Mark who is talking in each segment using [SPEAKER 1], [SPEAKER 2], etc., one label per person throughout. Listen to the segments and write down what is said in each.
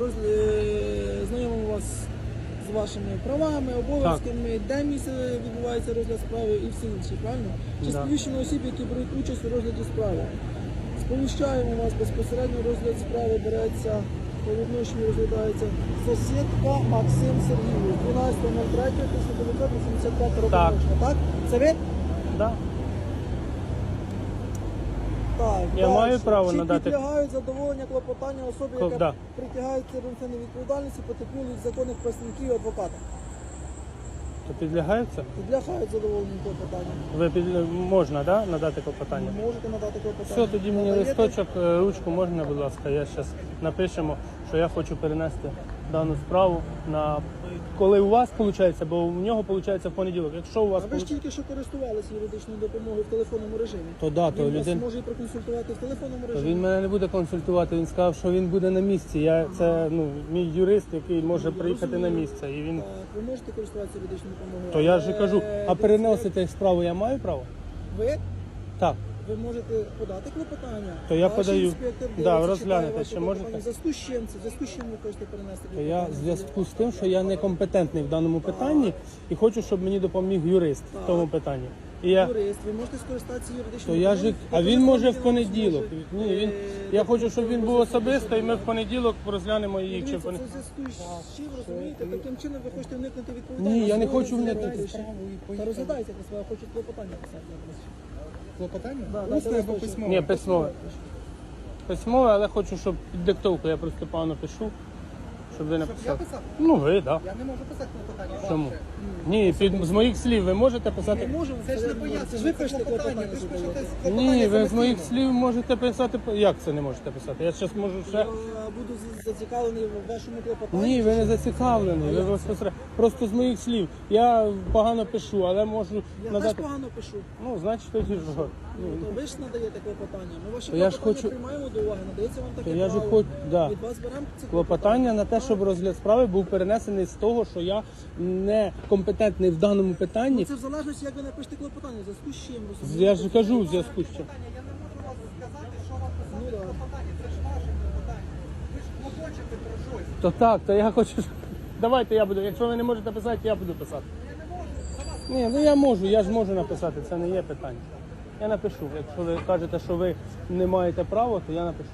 [SPEAKER 1] роз... е, знайомимо вас з вашими правами, обов'язками, де місце відбувається розгляд справи і все інше, правильно? Чи
[SPEAKER 2] Да.
[SPEAKER 1] сповіщено осіб, які беруть участь у розгляді справи. Сповіщаємо вас безпосередньо розгляд справи береться по відношенню розглядається сусідка Максим Сергійович, 12.03.1985 року
[SPEAKER 2] Так.
[SPEAKER 1] Так? Це ви?
[SPEAKER 2] Да.
[SPEAKER 1] Так,
[SPEAKER 2] Я
[SPEAKER 1] дальше.
[SPEAKER 2] маю право
[SPEAKER 1] Чи
[SPEAKER 2] надати-
[SPEAKER 1] підлягають задоволення клопотання особи, яка
[SPEAKER 2] да.
[SPEAKER 1] притягається до адміністративної відповідальності, потерпілих законних представників і адвоката.
[SPEAKER 2] То підлягається?
[SPEAKER 1] Підлягають задоволенню клопотання.
[SPEAKER 2] Ви під... можна да, надати клопотання?
[SPEAKER 1] Можете надати клопотання.
[SPEAKER 2] Все, тоді мені
[SPEAKER 1] Надаєте?
[SPEAKER 2] листочок, е, ручку можна, будь ласка. Я зараз напишемо, що я хочу перенести дану справу на коли у вас виходить, бо у нього виходить в понеділок. Якщо у вас
[SPEAKER 1] А ви ж
[SPEAKER 2] получ-
[SPEAKER 1] тільки що користувалися юридичною допомогою в телефонному режимі.
[SPEAKER 2] то да, то
[SPEAKER 1] Він вас
[SPEAKER 2] людина.
[SPEAKER 1] може і проконсультувати в телефонному
[SPEAKER 2] То
[SPEAKER 1] режимі.
[SPEAKER 2] він мене не буде консультувати. Він сказав, що він буде на місці. Я це ну мій юрист, який може приїхати на місце. І він
[SPEAKER 1] Так, ви можете користуватися юридичною допомогою.
[SPEAKER 2] то я ж і
[SPEAKER 1] але
[SPEAKER 2] кажу, а переносити справу я маю право?
[SPEAKER 1] Ви,
[SPEAKER 2] Так.
[SPEAKER 1] Ви можете подати клопотання.
[SPEAKER 2] То я подаю.
[SPEAKER 1] інспектор
[SPEAKER 2] Да,
[SPEAKER 1] дивиться,
[SPEAKER 2] розглянете,
[SPEAKER 1] читає ваше
[SPEAKER 2] ще можете?
[SPEAKER 1] клопотання. В зв'язку з чим це? В зв'язку з чим ви хочете перенести
[SPEAKER 2] То я
[SPEAKER 1] клопотання?
[SPEAKER 2] в зв'язку з тим, що я некомпетентний в даному питанні і хочу, щоб мені допоміг юрист в тому питанні. І я
[SPEAKER 1] Юрист, ви можете скористатися
[SPEAKER 2] то
[SPEAKER 1] юридичною
[SPEAKER 2] я ж а він може в понеділок.
[SPEAKER 1] Може,
[SPEAKER 2] Ні, він
[SPEAKER 1] е,
[SPEAKER 2] я хочу, щоб він був особисто, і ми в понеділок розглянемо їх. Чи в
[SPEAKER 1] Дивіться, це
[SPEAKER 2] понеділок.
[SPEAKER 1] зв'язку з чим, розумієте? Таким чином ви хочете уникнути відповідальності.
[SPEAKER 2] Ні, я не хочу уникнути.
[SPEAKER 1] ще. Та розглядайте, якщо ви хочете клопотання писати.
[SPEAKER 3] Клопотання?
[SPEAKER 1] Да, да,
[SPEAKER 3] Усне або письмове?
[SPEAKER 2] Ні, письмове. Письмове, але хочу, щоб під диктовку я просто погано пишу, щоб ви
[SPEAKER 3] Щоб я
[SPEAKER 2] написали.
[SPEAKER 3] писав?
[SPEAKER 2] Ну ви, так.
[SPEAKER 3] Я не можу писати клопотання.
[SPEAKER 2] Чому?
[SPEAKER 3] Ваше.
[SPEAKER 2] Ні, під з моїх слів ви можете писати.
[SPEAKER 3] Це ж не пояснення,
[SPEAKER 1] ви пишете
[SPEAKER 3] клопотання.
[SPEAKER 1] клопотання.
[SPEAKER 3] Ви ж пишете клопотання
[SPEAKER 2] Ні, ви з моїх
[SPEAKER 3] самостійно.
[SPEAKER 2] слів можете писати. Як це не можете писати? Я зараз можу ще.
[SPEAKER 1] Я буду з- зацікавлений в вашому клопотанні.
[SPEAKER 2] Ні, ви не зацікавлені. Ви безпосередньо. Просто з моїх слів. Я погано пишу, але можу
[SPEAKER 1] Я теж
[SPEAKER 2] надати.
[SPEAKER 1] погано пишу.
[SPEAKER 2] Ну, значить, тоді ж.
[SPEAKER 1] Ну, то ви ж надаєте клопотання. Ми ваші
[SPEAKER 2] я ж
[SPEAKER 1] клопотання
[SPEAKER 2] хочу-
[SPEAKER 1] приймаємо до уваги, надається вам таке
[SPEAKER 2] я ж
[SPEAKER 1] право.
[SPEAKER 2] хоч- да.
[SPEAKER 1] Від вас беремо це
[SPEAKER 2] Клопотання на те, щоб розгляд справи був перенесений з того, що я не компетентний в даному
[SPEAKER 1] Ну,
[SPEAKER 2] питанні.
[SPEAKER 1] це в залежності, як ви напишете клопотання, в зв'язку з чим, розумієте?
[SPEAKER 2] Я ж кажу в зв'язку з чим.
[SPEAKER 3] Я не можу вас сказати, що вам писати
[SPEAKER 1] Ну, да.
[SPEAKER 3] клопотання. Це ж ваше клопотання. Ви ж клопочете про щось.
[SPEAKER 2] То так, то я хочу. щоб- Давайте я буду. Якщо ви не можете писати, я буду писати. Ні, ну я можу, я ж можу написати, це не є питання. Я напишу. Якщо ви кажете, що ви не маєте права, то я напишу.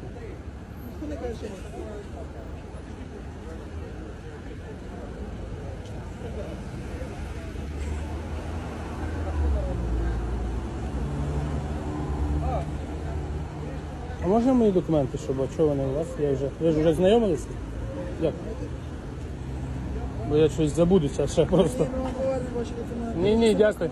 [SPEAKER 1] Ніхто не каже, що ви.
[SPEAKER 2] А можна мої документи, щоб а чого вони у вас? Я вже. Ви ж вже знайомилися? Як? Бо я щось забудуся ще просто. Ні, ні, дякую.